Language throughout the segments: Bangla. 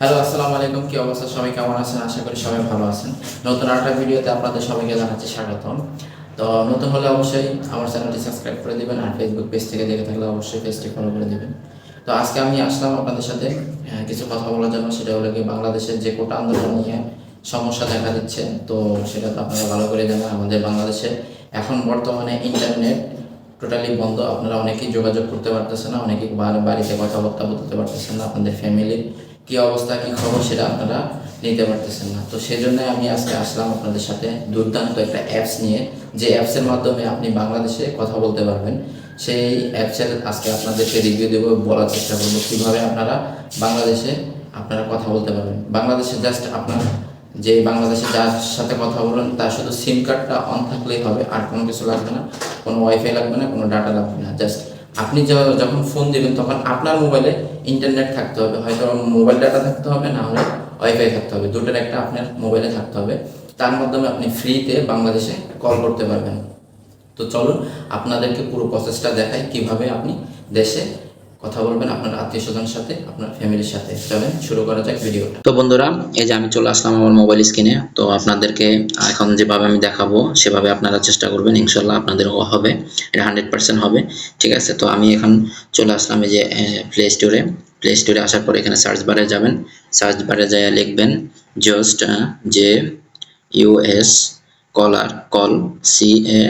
হ্যালো, আসসালামু আলাইকুম, কি অবস্থা? সবাই কেমন আছেন? আশা করি সবাই ভালো আছেন। নতুন আরেকটা ভিডিওতে আপনাদের সবাইকে জানাচ্ছি স্বাগতম। তো নতুন হলে অবশ্যই আমার চ্যানেলটি সাবস্ক্রাইব করে দিবেন আর ফেসবুক পেজ থেকে দেখে থাকলে অবশ্যই পেজটি ফলো করে দিবেন। তো আজকে আমি আসলাম আপনাদের সাথে কিছু কথা বলার জন্য। সেটা হলো কি, বাংলাদেশের যে কোটা আন্দোলন নিয়ে সমস্যা দেখা দিচ্ছে, তো সেটা তো আপনারা ভালো করে জানেন। আমাদের বাংলাদেশে এখন বর্তমানে ইন্টারনেট টোটালি বন্ধ। আপনারা অনেকেই যোগাযোগ করতে পারতেছেন না, অনেকেই বাড়িতে কথাবার্তা বলতে পারতেছেন না। আপনাদের ফ্যামিলির কি অবস্থা, কি খবর সেটা আপনারা নিতে পারতেছেন না। তো সেই জন্য আমি আজকে আসলাম আপনাদের সাথে দুর্দান্ত একটা অ্যাপস নিয়ে, যে অ্যাপসের মাধ্যমে আপনি বাংলাদেশে কথা বলতে পারবেন। সেই অ্যাপসের আজকে আপনাদেরকে রিভিউ দেবো, বলার চেষ্টা করব কীভাবে আপনারা বাংলাদেশে আপনারা কথা বলতে পারবেন। বাংলাদেশে জাস্ট আপনার যে বাংলাদেশে যার সাথে কথা বলবেন তার শুধু সিম কার্ডটা অন থাকলেই হবে, আর কোনো কিছু লাগবে না, কোনো ওয়াইফাই লাগবে না, কোনো ডাটা লাগবে না জাস্ট আপনি যখন ফোন দিবেন, তখন আপনার মোবাইলে ইন্টারনেট থাকতে হবে। হয়তো মোবাইল ডাটা থাকতে হবে, না হলে ওয়াইফাই থাকতে হবে। দুটোর একটা আপনার মোবাইলে থাকতে হবে। তার মাধ্যমে আপনি ফ্রিতে বাংলাদেশে কল করতে পারবেন। তো চলুন, আপনাদেরকে পুরো প্রসেসটা দেখাই কীভাবে আপনি দেশে কথা বলবেন আপনার আত্মীয় স্বজনের সাথে, আপনার ফ্যামিলির সাথে। চলেন, শুরু করা যাক ভিডিওটা। তো বন্ধুরা, এই যে আমি চলে আসলাম আমার মোবাইল স্ক্রিনে তো আপনাদেরকে এখন যেভাবে আমি দেখাবো, সেভাবে আপনারা চেষ্টা করবেন ইনশাল্লাহ আপনাদেরও হবে, এটা হান্ড্রেড পার্সেন্ট হবে। ঠিক আছে, তো আমি এখন চলে আসলাম এই যে প্লে স্টোরে প্লে স্টোরে আসার পর এখানে সার্চ বারে যাবেন। সার্চ বারে যায় লিখবেন জাস্ট যে US caller call C A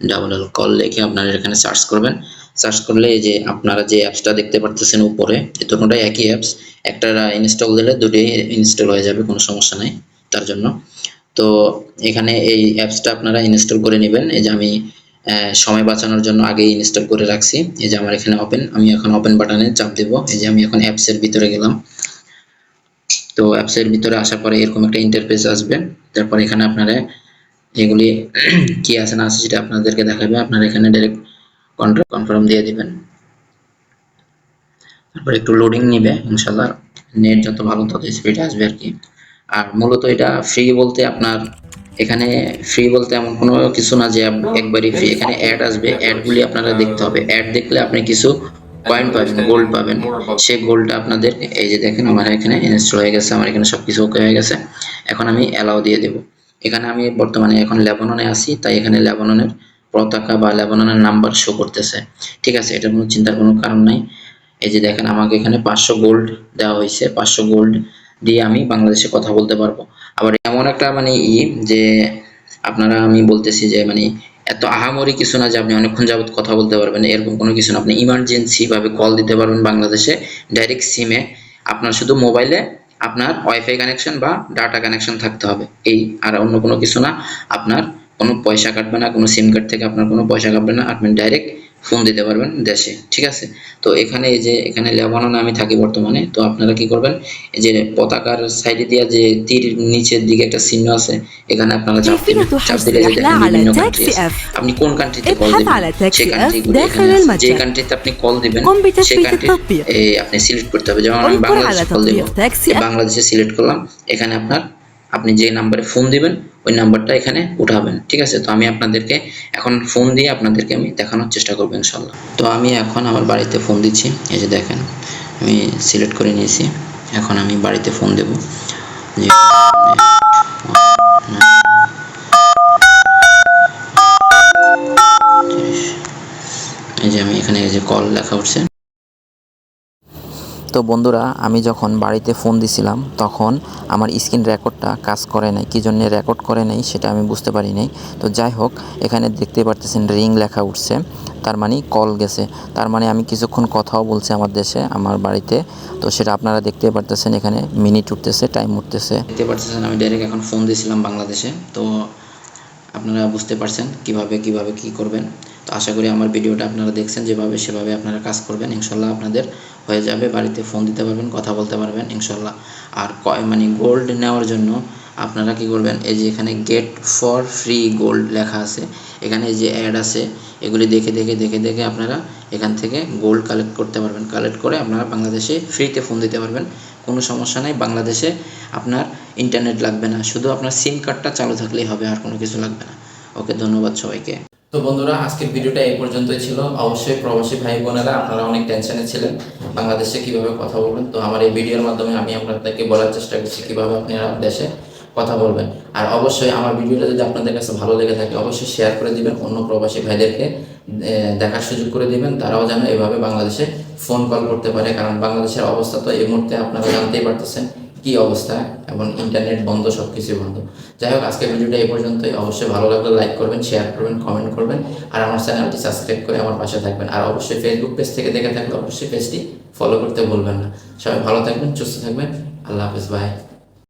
double L call লিখে আপনারা এখানে সার্চ করবেন। সার্চ করলে এই যে আপনারা যে অ্যাপসটা দেখতে পারতেছেন উপরে এই দুটোটাই একই অ্যাপস একটা ইনস্টল দিলে দুটোই ইনস্টল হয়ে যাবে, কোনো সমস্যা নাই তার জন্য। তো এখানে এই অ্যাপসটা আপনারা ইনস্টল করে নেবেন, এই যে আমি সময় বাঁচানোর জন্য আগেই ইনস্টল করে রাখছি। এই যে আমার এখানে ওপেন আমি এখন ওপেন বাটনে চাপ দেব। এই যে আমি এখন অ্যাপসের ভিতরে গেলাম। তো অ্যাপসের ভিতরে আসার পরে এরকম একটা ইন্টারফেস আসবে। তারপর এখানে আপনারা এগুলি, কি আছে না আছে সেটা আপনাদেরকে দেখাবে। আপনারা এখানে ডাইরেক্ট কনফার্ম দিয়ে দিবেন। তারপর একটু লোডিং নিবে ইনশাল্লাহ নেট যত ভালো তত স্পিড আসবে আর কি। আর মূলত এটা ফ্রি বলতে আপনার এখানে ফ্রি বলতে এমন কোনো কিছু না যে একবারই ফ্রি এখানে অ্যাড আসবে। অ্যাডগুলি আপনারা দেখতে হবে। অ্যাড দেখলে আপনি কিছু পয়েন্ট পাবেন গোল্ড পাবেন। সেই গোল্ডটা আপনাদের, এই যে দেখেন আমার এখানে ইনস্টল হয়ে গেছে, আমার এখানে সব কিছু ওকে হয়ে গেছে। এখন আমি অ্যালাউ দিয়ে দেব। এখানে আমি বর্তমানে এখন লেবাননে আছি, তাই এখানে লেবাননের পতাকা বা লেবাননের নাম্বার শো করতেছে। ঠিক আছে এটার কোনো চিন্তার কোনো কারণ নাই। এই যে দেখেন, আমাকে এখানে পাঁচশো গোল্ড দেওয়া হয়েছে। পাঁচশো গোল্ড দিয়ে আমি বাংলাদেশে কথা বলতে পারব। আবার এমন একটা মানে ই যে আপনারা, আমি বলতেছি যে মানে এত আহামরি কিছু না যে আপনি অনেকক্ষণ যাবত কথা বলতে পারবেন। এরকম কোনো কিছু না। আপনি ইমার্জেন্সি ভাবে কল দিতে পারবেন বাংলাদেশে। ডাইরেক্ট সিমে আপনার শুধু মোবাইলে আপনার ওয়াইফাই কানেকশন বা ডাটা কানেকশন থাকতে হবে। এই আর অন্য কোনো কিছু না আপনার কোনো পয়সা কাটবে না কোনো সিম কার্ড থেকে আপনার কোনো পয়সা কাটবে না আপনি ডাইরেক্ট ফোন দিতে পারবেন দেশে ঠিক আছে? তো এখানে এই যে এখানে লেবাননে আমি থাকি বর্তমানে তো আপনারা কি করবেন? এই যে পতাকার সাইডে দিয়া যে তীর নিচের দিকে একটা চিহ্ন আছে এখানে আপনারা চাপ দিবেন চাপ দিলে যে আপনি কোন কান্ট্রিতে কল দিবেন? সেই কান্ট্রি যে কান্ট্রিতে আপনি কল দিবেন সেই কান্ট্রি আপনি সিলেক্ট করতে হবে। যেমন আমি বাংলাদেশ কল দিব। বাংলাদেশে সিলেক্ট করলাম এখানে আপনার আপনি যে নাম্বারে ফোন দিবেন, ওই নাম্বারটা এখানে উঠাবেন, ঠিক আছে? তো আমি আপনাদেরকে এখন ফোন দিয়ে আপনাদেরকে আমি দেখানোর চেষ্টা করব ইনশাল্লাহ তো আমি এখন আমার বাড়িতে ফোন দিচ্ছি, এই যে দেখেন, আমি সিলেক্ট করে নিয়েছি, এখন আমি বাড়িতে ফোন দেব। তো বন্ধুরা, আমি যখন বাড়িতে ফোন দিছিলাম, তখন আমার স্ক্রিন রেকর্ডটা কাজ করে নাই। কী জন্য রেকর্ড করে নাই, সেটা আমি বুঝতে পারি নাই। তো যাই হোক, এখানে দেখতে পারতেছেন রিং লেখা উঠছে। তার মানে কল গেছে। তার মানে আমি কিছুক্ষণ কথাও বলছি আমার দেশে, আমার বাড়িতে। তো সেটা আপনারা দেখতে পারতেছেন, এখানে মিনিট উঠতেছে টাইম উঠতেছে। দেখতে পাচ্ছেন আমি ডাইরেক্ট এখন ফোন দিয়েছিলাম বাংলাদেশে। তো আপনারা বুঝতে পারছেন কীভাবে কীভাবে কি করবেন। তো আশা করি আমার ভিডিওটা আপনারা দেখছেন যেভাবে সেভাবে আপনারা কাজ করবেন, ইনশাল্লাহ আপনাদের হয়ে যাবে। বাড়িতে ফোন দিতে পারবেন, কথা বলতে পারবেন, ইনশাল্লাহ। আর কয় মানে গোল্ড নেওয়ার জন্য আপনারা কি করবেন, এই যে এখানে গেট ফর ফ্রি গোল্ড লেখা আছে, এখানে যে অ্যাড আছে, এগুলি দেখে দেখে দেখে দেখে আপনারা এখান থেকে গোল্ড কালেক্ট করতে পারবেন। কালেক্ট করে আপনারা বাংলাদেশে ফ্রিতে ফোন দিতে পারবেন। কোনো সমস্যা নাই, বাংলাদেশে আপনার ইন্টারনেট লাগবে না। শুধু আপনার সিম কার্ডটা চালু থাকলেই হবে, আর কোনো কিছু লাগবে না। ওকে ধন্যবাদ সবাইকে। তো বন্ধুরা, আজকের ভিডিওটা এই পর্যন্তই ছিল। অবশ্যই প্রবাসী ভাই বোনেরা, আপনারা অনেক টেনশনে ছিলেন বাংলাদেশে কীভাবে কথা বলবেন। তো আমার এই ভিডিওর মাধ্যমে আমি আপনাদেরকে বলার চেষ্টা করছি কীভাবে আপনারা দেশে কথা বলবেন। আর অবশ্যই আমার ভিডিওটা যদি আপনাদের কাছে ভালো লেগে থাকে, অবশ্যই শেয়ার করে দিবেন, অন্য প্রবাসী ভাইদেরকে দেখার সুযোগ করে দিবেন। তারাও যেন এভাবে বাংলাদেশে ফোন কল করতে পারে, কারণ বাংলাদেশের অবস্থা তো এই মুহূর্তে আপনারা জানতেই পারতেছেন। কি অবস্থা? এবং ইন্টারনেট বন্ধ সব কিছুই বন্ধ। যাই হোক, আজকের ভিডিওটা এই পর্যন্তই। অবশ্যই ভালো লাগলে লাইক করবেন শেয়ার করবেন কমেন্ট করবেন, আর আমার চ্যানেলটি সাবস্ক্রাইব করে আমার পাশে থাকবেন। আর অবশ্যই ফেসবুক পেজ থেকে দেখে থাকলে অবশ্যই পেজটি ফলো করতে ভুলবেন না। সবাই ভালো থাকবেন, সুস্থ থাকবেন। আল্লাহ হাফিজ বাই